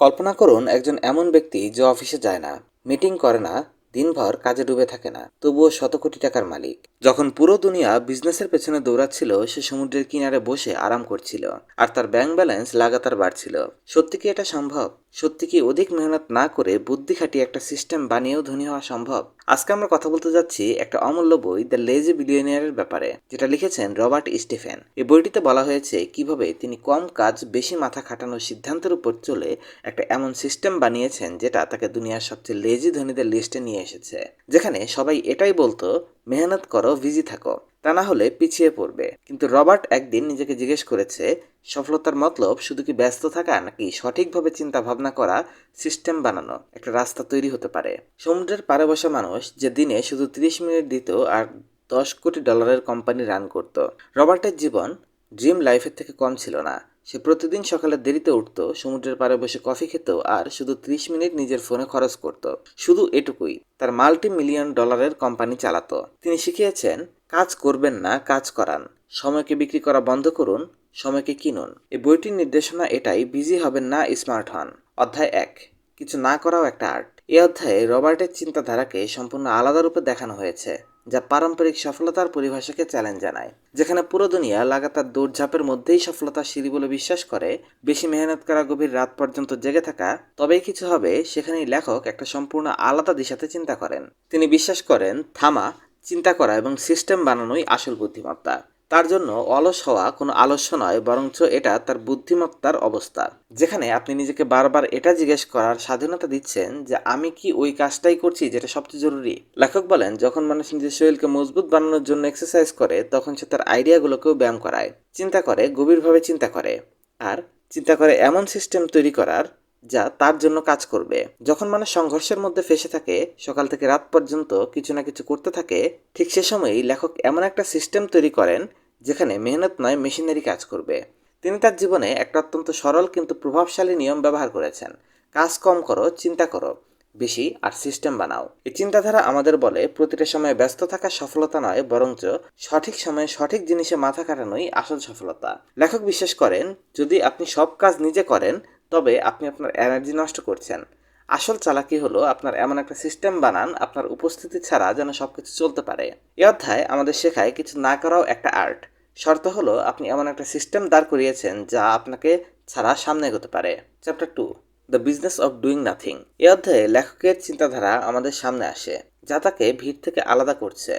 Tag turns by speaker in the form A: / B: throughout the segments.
A: কল্পনা করুন একজন এমন ব্যক্তি যে অফিসে যায় না মিটিং করে না দিনভর কাজে ডুবে থাকে না, তবুও শত কোটি টাকার মালিক। যখন পুরো দুনিয়া বিজনেসের পেছনে দৌড়াচ্ছিল, সে সমুদ্রের কিনারে বসে আরাম করছিল, আর তার ব্যাংক ব্যালেন্স লাগাতার বাড়ছিল। সত্যি কি এটা সম্ভব? সত্যি কি অধিক মেহনত না করে বুদ্ধি খাটিয়ে একটা সিস্টেম বানিয়েও ধনী হওয়া সম্ভব? আজকে আমরা কথা বলতে যাচ্ছি একটা অমূল্য বই দ্য লেজি বিলিয়নিয়ারের ব্যাপারে, যেটা লিখেছেন রবার্ট স্টিফেন। এই বইটিতে বলা হয়েছে কীভাবে তিনি কম কাজ, বেশি মাথা খাটানোর সিদ্ধান্তের উপর চলে একটা এমন সিস্টেম বানিয়েছেন, যেটা তাকে দুনিয়ার সবচেয়ে লেজি ধনীদের লিস্টে নিয়ে এসেছে, যেখানে সবাই এটাই বলতো, মেহনত করো, বিজি থাকো, তা না হলে পিছিয়ে পড়বে। কিন্তু রবার্ট একদিন নিজেকে জিজ্ঞেস করেছে, সফলতার মতলব শুধু কি ব্যস্ত থাকা নাকি সঠিকভাবে চিন্তা ভাবনা করা, সিস্টেম বানানো, একটা রাস্তা তৈরি হতে পারে? সমুদ্রের পাড়ে বসা মানুষ যে দিনে শুধু তিরিশ মিনিট দিত আর দশ কোটি ডলারের কোম্পানি রান করত, রবার্টের জীবন ড্রিম লাইফের থেকে কম ছিল না। সে প্রতিদিন সকালে দেরিতে উঠতো, সমুদ্রের পাড়ে বসে কফি খেত আর শুধু ত্রিশ মিনিট নিজের ফোনে খরচ করত। শুধু এটুকুই, তার মাল্টি মিলিয়ন ডলারের কোম্পানি চালাতো। তিনি শিখিয়েছেন, কাজ করবেন না, কাজ করান। সময়কে বিক্রি করা বন্ধ করুন, সময়কে কিনুন। এই বইটির নির্দেশনা এটাই, বিজি হবেন না, স্মার্ট হন। অধ্যায় এক, কিছু না করাও একটা আর্ট। এই অধ্যায়ে রবার্টের চিন্তাধারাকে সম্পূর্ণ আলাদা রূপে দেখানো হয়েছে, যা পারম্পরিক সফলতার পরিভাষাকে চ্যালেঞ্জ জানায়। যেখানে পুরো দুনিয়া লাগাতার দৌড়ঝাঁপের মধ্যেই সফলতা সিঁড়ি বলে বিশ্বাস করে, বেশি মেহনত করা, গভীর রাত পর্যন্ত জেগে থাকা, তবেই কিছু হবে, সেখানেই লেখক একটা সম্পূর্ণ আলাদা দিশাতে চিন্তা করেন। তিনি বিশ্বাস করেন, থামা, চিন্তা করা এবং সিস্টেম বানানোই আসল বুদ্ধিমত্তা। তার জন্য অলস হওয়া কোনো আলস্য নয়, বরঞ্চ এটা তার বুদ্ধিমত্তার অবস্থা। যেখানে আপনি নিজেকে বারবার এটা জিজ্ঞেস করার স্বাধীনতা দিচ্ছেন যে, আমি কি ওই কাজটাই করছি যেটা সবচেয়ে জরুরি? লেখক বলেন, যখন মানুষ নিজের শরীরকে মজবুত বানানোর জন্য এক্সারসাইজ করে, তখন সে তার আইডিয়াগুলোকেও ব্যায়াম করায়। চিন্তা করে, গভীরভাবে চিন্তা করে। আর চিন্তা করে এমন সিস্টেম তৈরি করার যা তার জন্য কাজ করবে। যখন মানুষ সংঘর্ষের মধ্যে ফেসে থাকে, সকাল থেকে রাত পর্যন্ত কিছু না কিছু করতে থাকে, ঠিক সে সময়ই লেখক এমন একটা সিস্টেম তৈরি করেন, যেখানে মেহনত নয়, মেশিনারি কাজ করবে। তিনি তার জীবনে একটা অত্যন্ত সরল কিন্তু প্রভাবশালী নিয়ম ব্যবহার করেছেন। কাজ কম করো, চিন্তা করো। বেশি আর সিস্টেম বানাও। এই চিন্তাধারা আমাদের বলে, প্রতিটা সময়ে ব্যস্ত থাকা সফলতা নয়, বরঞ্চ সঠিক সময়ে সঠিক জিনিসে মাথা কাটানোই আসল সফলতা। লেখক বিশ্বাস করেন, যদি আপনি সব কাজ নিজে করেন তবে আপনি আপনার এনার্জি নষ্ট করছেন। আসল চালাকি হলো আপনার এমন একটা সিস্টেম বানান, আপনার উপস্থিতি ছাড়া যেন সব কিছু চলতে পারে। এ অধ্যায় আমাদের শেখায় কিছু না করাও একটা আর্ট শর্ত হলো আপনি এমন একটা সিস্টেম দাঁড় করিয়েছেন যা আপনাকে ছাড়া সামনে এগোতে পারে। Chapter two the business of doing nothing এ অধ্যায়ে লেখকের চিন্তাধারা আমাদের সামনে আসে, যা তাকে ভিড় থেকে আলাদা করছে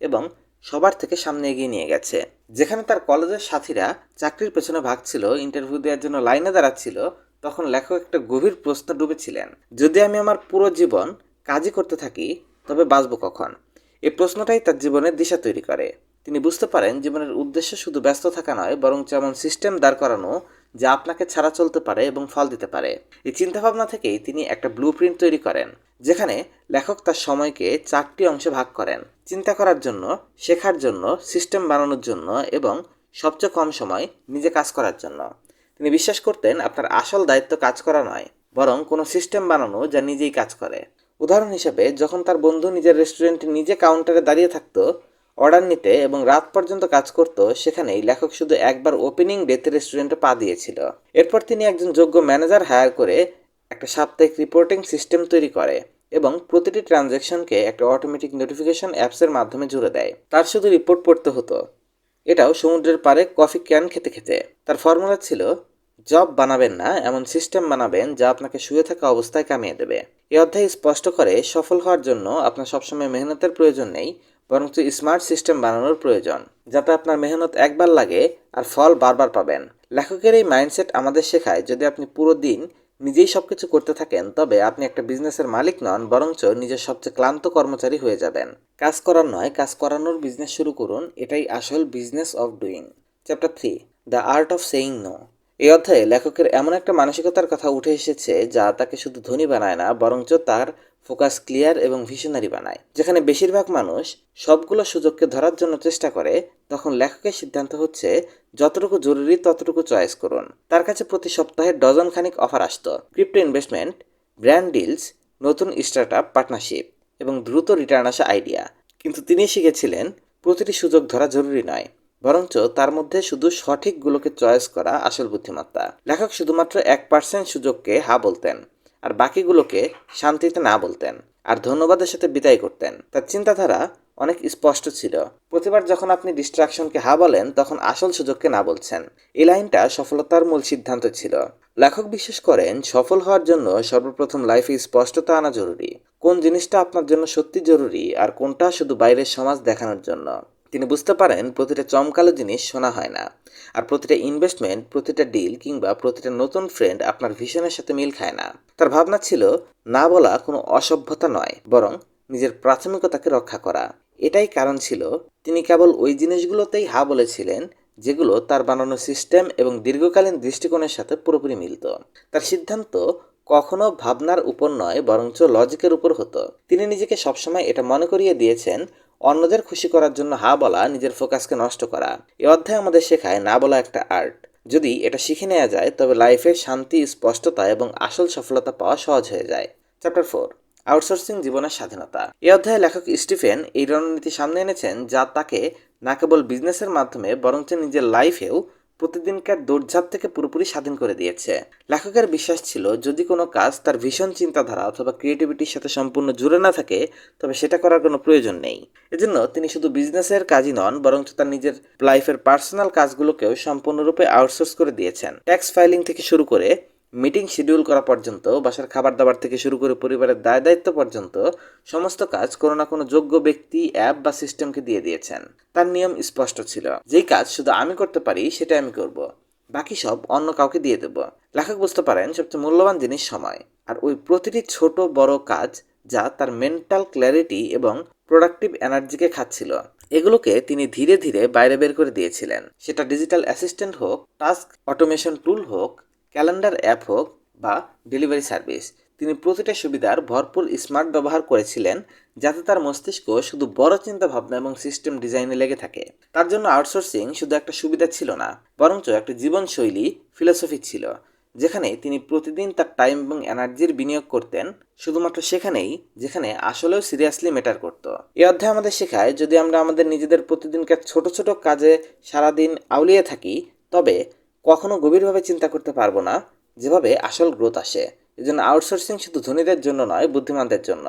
A: এবং সবার থেকে সামনে এগিয়ে নিয়ে গেছে। যেখানে তার কলেজের সাথীরা চাকরির পেছনে ভাগছিল ইন্টারভিউ দেওয়ার জন্য লাইনে দাঁড়াচ্ছিল, তখন লেখক একটা গভীর প্রশ্ন ডুবেছিলেন। যদি আমি আমার পুরো জীবন কাজই করতে থাকি, তবে বাঁচবো কখন? এই প্রশ্নটাই তার জীবনের দিশা তৈরি করে। তিনি বুঝতে পারেন, জীবনের উদ্দেশ্য শুধু ব্যস্ত থাকা নয়, বরং যেমন সিস্টেম দাঁড় করানো যা আপনাকে ছাড়া চলতে পারে এবং ফল দিতে পারে। এই চিন্তাভাবনা থেকেই তিনি একটা ব্লু প্রিন্ট তৈরি করেন, যেখানে লেখক তার সময়কে চারটি অংশে ভাগ করেন। চিন্তা করার জন্য, শেখার জন্য সিস্টেম বানানোর জন্য এবং সবচেয়ে কম সময় নিজে কাজ করার জন্য। তিনি বিশ্বাস করতেন আপনার আসল দায়িত্ব কাজ করা নয়, বরং কোনো সিস্টেম বানানো যা নিজেই কাজ করে। উদাহরণ হিসেবে, যখন তার বন্ধু নিজের রেস্টুরেন্টে নিজে কাউন্টারে দাঁড়িয়ে থাকতো অর্ডার নিতে এবং রাত পর্যন্ত কাজ করত, সেখানেই লেখক শুধু একবার ওপেনিং ডেতে রেস্টুরেন্টে পা দিয়েছিল। এরপর তিনি একজন যোগ্য ম্যানেজার হায়ার করে একটা সাপ্তাহিক রিপোর্টিং সিস্টেম তৈরি করে এবং প্রতিটি ট্রানজ্যাকশনকে একটা অটোমেটিক নোটিফিকেশন অ্যাপসের মাধ্যমে জুড়ে দেয়। তার শুধু রিপোর্ট পড়তে হতো। এটাও সমুদ্রের পাড়ে কফি ক্যান খেতে খেতে। তার ফর্মুলা ছিল, জব বানাবেন না, এমন সিস্টেম বানাবেন যা আপনাকে শুয়ে থাকা অবস্থায় কামিয়ে দেবে। এই অধ্যায় স্পষ্ট করে সফল হওয়ার জন্য আপনার সবসময় মেহনতের প্রয়োজন নেই বরঞ্চ স্মার্ট সিস্টেম বানানোর প্রয়োজন, যাতে আপনার মেহনত একবার লাগে আর ফল বারবার পাবেন। লেখকের এই মাইন্ডসেট আমাদের শেখায়, যদি আপনি পুরো দিন নিজেই সব কিছু করতে থাকেন, তবে আপনি একটা বিজনেসের মালিক নন, বরঞ্চ নিজের সবচেয়ে ক্লান্ত কর্মচারী হয়ে যাবেন। কাজ করার নয়, কাজ করানোর বিজনেস শুরু করুন, এটাই আসল business of doing chapter three the art of saying no এই অধ্যায়ে লেখকের এমন একটা মানসিকতার কথা উঠে এসেছে যা তাকে শুধু ধনী বানায় না, বরঞ্চ তার ফোকাস ক্লিয়ার এবং ভিশনারি বানায়। যেখানে বেশিরভাগ মানুষ সবগুলো সুযোগকে ধরার জন্য চেষ্টা করে, তখন লেখকের সিদ্ধান্ত হচ্ছে, যতটুকু জরুরি, ততটুকু চয়েস করুন। তার কাছে প্রতি সপ্তাহে ডজন খানিক অফার আসতো। ক্রিপ্টো ইনভেস্টমেন্ট, ব্র্যান্ড ডিলস, নতুন স্টার্ট আপ পার্টনারশিপ এবং দ্রুত রিটার্ন আসা আইডিয়া। কিন্তু তিনি শিখেছিলেন, প্রতিটি সুযোগ ধরা জরুরি নয়। বরঞ্চ তার মধ্যে শুধু সঠিকগুলোকে চয়েস করা আসল বুদ্ধিমত্তা। লেখক শুধুমাত্র এক পার্সেন্ট সুযোগকে হা বলতেন, আর বাকিগুলোকে শান্তিতে না বলতেন, আর ধন্যবাদের সাথে বিদায় করতেন। তার চিন্তাধারা অনেক স্পষ্ট ছিল। প্রতিবার যখন আপনি ডিস্ট্রাকশনকে হা বলেন, তখন আসল সুযোগকে না বলছেন। এই লাইনটা সফলতার মূল সিদ্ধান্ত ছিল। লেখক বিশ্বাস করেন, সফল হওয়ার জন্য সর্বপ্রথম লাইফে স্পষ্টতা আনা জরুরি। কোন জিনিসটা আপনার জন্য সত্যি জরুরি, আর কোনটা শুধু বাইরের সমাজ দেখানোর জন্য? তিনি বুঝতে পারেন প্রতিটা চমকালো জিনিস শোনা হয় না। আর প্রতিটা ইনভেস্টমেন্ট প্রতিটা ডিল কিংবা প্রতিটা নতুন ফ্রেন্ড আপনার ভিশনের সাথে মিল খায় না। তার ভাবনা ছিল, না বলা কোনো অসভ্যতা নয়, বরং নিজের প্রাথমিকতাকে রক্ষা করা। এটাই কারণ ছিল, তিনি কেবল ওই জিনিসগুলোতেই হা বলেছিলেন, যেগুলো তার বানানো সিস্টেম এবং দীর্ঘকালীন দৃষ্টিকোণের সাথে পুরোপুরি মিলত। তার সিদ্ধান্ত কখনো ভাবনার উপর নয়, বরঞ্চ লজিকের উপর হতো। তিনি নিজেকে সবসময় এটা মনে করিয়ে দিয়েছেন অন্যদের খুশি করার জন্য হা বলা নিজের ফোকাসকে নষ্ট করা। এ অধ্যায় আমাদের শেখায় না বলা একটা আর্ট। যদি এটা শিখে নেওয়া যায়, তবে লাইফে শান্তি, স্পষ্টতা এবং আসল সফলতা পাওয়া সহজ হয়ে যায়। চ্যাপ্টার ফোর আউটসোর্সিং জীবনের স্বাধীনতা। এই অধ্যায়ে লেখক স্টিফেন এই রণনীতি সামনে এনেছেন যা তাকে না কেবল বিজনেসের মাধ্যমে, বরঞ্চ নিজের লাইফেও প্রতিদিনকার দৌড়ঝাঁপ থেকে পুরোপুরি স্বাধীন করে দিয়েছে। লেখকের বিশ্বাস ছিল, যদি কোনো কাজ তার ভীষণ চিন্তাধারা অথবা ক্রিয়েটিভিটির সাথে সম্পূর্ণ জুড়ে না থাকে, তবে সেটা করার কোনো প্রয়োজন নেই। এজন্য তিনি শুধু বিজনেসের কাজই নন, বরঞ্চ তার নিজের লাইফের পার্সোনাল কাজগুলোকেও সম্পূর্ণরূপে আউটসোর্স করে দিয়েছেন। ট্যাক্স ফাইলিং থেকে শুরু করে মিটিং শিডিউল করা পর্যন্ত, বাসার খাবার দাবার থেকে শুরু করে পরিবারের দায় দায়িত্ব পর্যন্ত সমস্ত কাজ কোনো না কোনো যোগ্য ব্যক্তি, অ্যাপ বা সিস্টেমকে দিয়ে দিয়েছেন। তার নিয়ম স্পষ্ট ছিল। যেই কাজ শুধু আমি করতে পারি সেটা আমি করব। বাকি সব অন্য কাউকে দিয়ে দেব। লেখক বুঝতে পারেন, সবচেয়ে মূল্যবান জিনিস সময়। আর ওই প্রতিটি ছোট বড় কাজ যা তার মেন্টাল ক্ল্যারিটি এবং প্রোডাক্টিভ এনার্জিকে খাচ্ছিল, এগুলোকে তিনি ধীরে ধীরে বাইরে বের করে দিয়েছিলেন। সেটা ডিজিটাল অ্যাসিস্ট্যান্ট হোক টাস্ক অটোমেশন টুল হোক ক্যালেন্ডার অ্যাপ হোক বা ডেলিভারি সার্ভিস, তিনি প্রতিটা সুবিধার ভরপুর স্মার্ট ব্যবহার করেছিলেন, যাতে তার মস্তিষ্ক শুধু বড় চিন্তা ভাবনা এবং সিস্টেম ডিজাইনে লেগে থাকে। তার জন্য আউটসোর্সিং শুধু একটা সুবিধা ছিল না, বরঞ্চ একটা জীবনশৈলী, ফিলোসফি ছিল, যেখানে তিনি প্রতিদিন তার টাইম এবং এনার্জির বিনিয়োগ করতেন, শুধুমাত্র সেখানেই, যেখানে আসলেও সিরিয়াসলি ম্যাটার করতো। এই অধ্যায় আমাদের শেখায়, যদি আমরা আমাদের নিজেদের প্রতিদিনকার ছোট ছোট কাজে সারাদিন আউলিয়ে থাকি, তবে কখনো গভীরভাবে চিন্তা করতে পারব না, যেভাবে আসল গ্রোথ আসে। এই জন্য আউটসোর্সিং শুধু ধনীদের জন্য নয়, বুদ্ধিমানদের জন্য।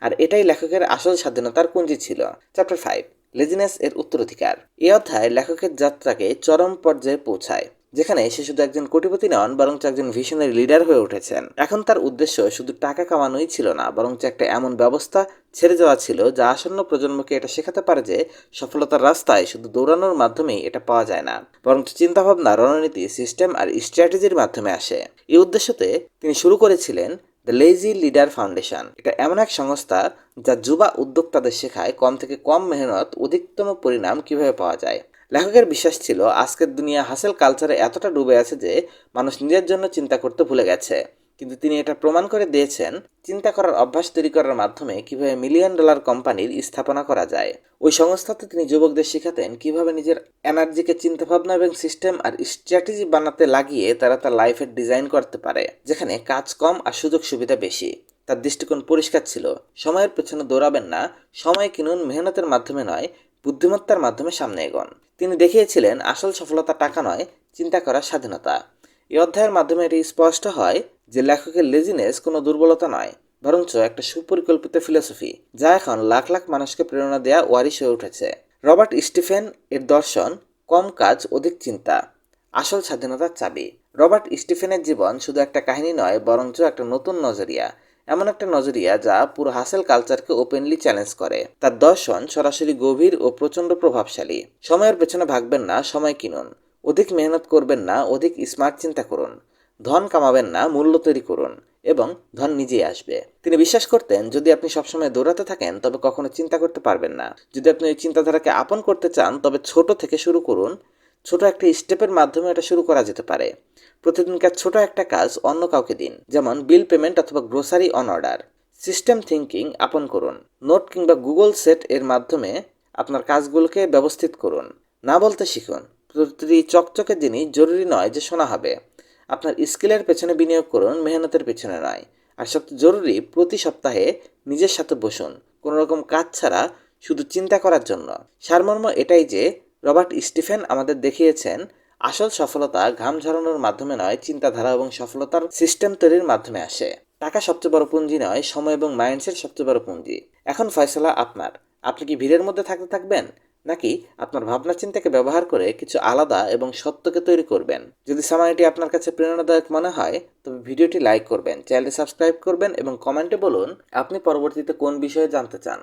A: আর এটাই লেখকের আসল স্বাধীনতার কুঞ্জি ছিল। চ্যাপ্টার ফাইভ লেজিনেস এর উত্তরাধিকার। এই অধ্যায় লেখকের যাত্রাকে চরম পর্যায়ে পৌঁছায়। যেখানে সে শুধু একজন কোটিপতি নন, বরঞ্চ একজন ভিশনারি লিডার হয়ে উঠেছেন। এখন তার উদ্দেশ্য শুধু টাকা কামানোই ছিল না, বরঞ্চ একটা এমন ব্যবস্থা ছেড়ে যাওয়া ছিল যা আসন্ন প্রজন্মকে এটা শেখাতে পারে যে সফলতার রাস্তায় শুধু দৌড়ানোর মাধ্যমেই এটা পাওয়া যায় না, বরঞ্চ চিন্তাভাবনা, রণনীতি সিস্টেম আর স্ট্র্যাটেজির মাধ্যমে আসে। এই উদ্দেশ্যতে তিনি শুরু করেছিলেন দ্য লেজি লিডার ফাউন্ডেশন এটা এমন এক সংস্থা যা যুবা উদ্যোক্তাদের শেখায় কম থেকে কম মেহনত, অধিকতম পরিণাম কীভাবে পাওয়া যায়। লেখকের বিশ্বাস ছিল আজকের দুনিয়া হাসেল কালচারে এতটা ডুবে আছে যে মানুষ নিজের জন্য চিন্তা করতে ভুলে গেছে। কিন্তু তিনি এটা প্রমাণ করে দিয়েছেন চিন্তা করার অভ্যাস তৈরি করার মাধ্যমে কীভাবে মিলিয়ন ডলার কোম্পানির স্থাপনা করা যায়। ওই সংস্থাতে তিনি যুবকদের শেখাতেন কীভাবে নিজের এনার্জিকে চিন্তাভাবনা এবং সিস্টেম আর স্ট্র্যাটেজি বানাতে লাগিয়ে তারা তার লাইফের ডিজাইন করতে পারে, যেখানে কাজ কম আর সুযোগ সুবিধা বেশি। তার দৃষ্টিকোণ পরিষ্কার ছিল। সময়ের পেছনে দৌড়াবেন না। সময় কিনুন মেহনতের মাধ্যমে নয় বুদ্ধিমত্তার মাধ্যমে সামনে এগোন। তিনি দেখিয়েছিলেন, আসল সফলতা টাকা নয়, চিন্তা করার স্বাধীনতা। এই অধ্যায়ের মাধ্যমে এটি স্পষ্ট হয় যে লেখকের লেজিনেস কোনো দুর্বলতা নয়, বরঞ্চ একটা সুপরিকল্পিত ফিলোসফি যা এখন লাখ লাখ মানুষকে প্রেরণা দেওয়া ওয়ারিশ হয়ে উঠেছে। রবার্ট স্টিফেন এর দর্শন, কম কাজ, অধিক চিন্তা, আসল স্বাধীনতার চাবি। রবার্ট স্টিফেনের জীবন শুধু একটা কাহিনী নয়, বরঞ্চ একটা নতুন নজরিয়া এমন একটা নজরিয়া যা পুরো হাসেল কালচারকে ওপেনলি চ্যালেঞ্জ করে। তার দর্শন সরাসরি গভীর ও প্রচণ্ড প্রভাবশালী। সময়ের পেছনে ভাগবেন না, সময় কিনুন। অধিক মেহনত করবেন না, অধিক স্মার্ট চিন্তা করুন। ধন কামাবেন না, মূল্য তৈরি করুন এবং ধন নিজেই আসবে। তিনি বিশ্বাস করতেন, যদি আপনি সবসময় দৌড়াতে থাকেন, তবে কখনো চিন্তা করতে পারবেন না। যদি আপনি ওই চিন্তাধারাকে আপন করতে চান, তবে ছোট থেকে শুরু করুন ছোট একটা স্টেপের মাধ্যমে এটা শুরু করা যেতে পারে। প্রতিদিনকার ছোট একটা কাজ অন্য কাউকে দিন, যেমন বিল পেমেন্ট অথবা grocery on order. System thinking আপন করুন। নোট কিংবা গুগল সেট এর মাধ্যমে আপনার কাজগুলোকে ব্যবস্থিত করুন। না বলতে শিখুন। প্রতিটি চকচকে জিনিস জরুরি নয় যে শোনা হবে। আপনার স্কিলের পেছনে বিনিয়োগ করুন, মেহনতের পেছনে নয়। আর সবচেয়ে জরুরি, প্রতি সপ্তাহে নিজের সাথে বসুন। কোনো রকম কাজ ছাড়া শুধু চিন্তা করার জন্য। সারমর্ম এটাই যে রবার্ট স্টিফেন আমাদের দেখিয়েছেন, আসল সফলতা ঘাম ঝরানোর মাধ্যমে নয়, চিন্তাধারা এবং সফলতার সিস্টেম তৈরির মাধ্যমে আসে। টাকা সবচেয়ে বড় পুঁজি নয়, সময় এবং মাইন্ডসেট সবচেয়ে বড় পুঁজি। এখন ফয়সলা আপনার। আপনি কি ভিড়ের মধ্যে থাকতে থাকবেন? নাকি আপনার ভাবনা চিন্তাকে ব্যবহার করে কিছু আলাদা এবং সত্যকে তৈরি করবেন? যদি সামাইটি আপনার কাছে প্রেরণাদায়ক মনে হয়, তবে ভিডিওটি লাইক করবেন, চ্যানেলটি সাবস্ক্রাইব করবেন এবং কমেন্টে বলুন, আপনি পরবর্তীতে কোন বিষয়ে জানতে চান?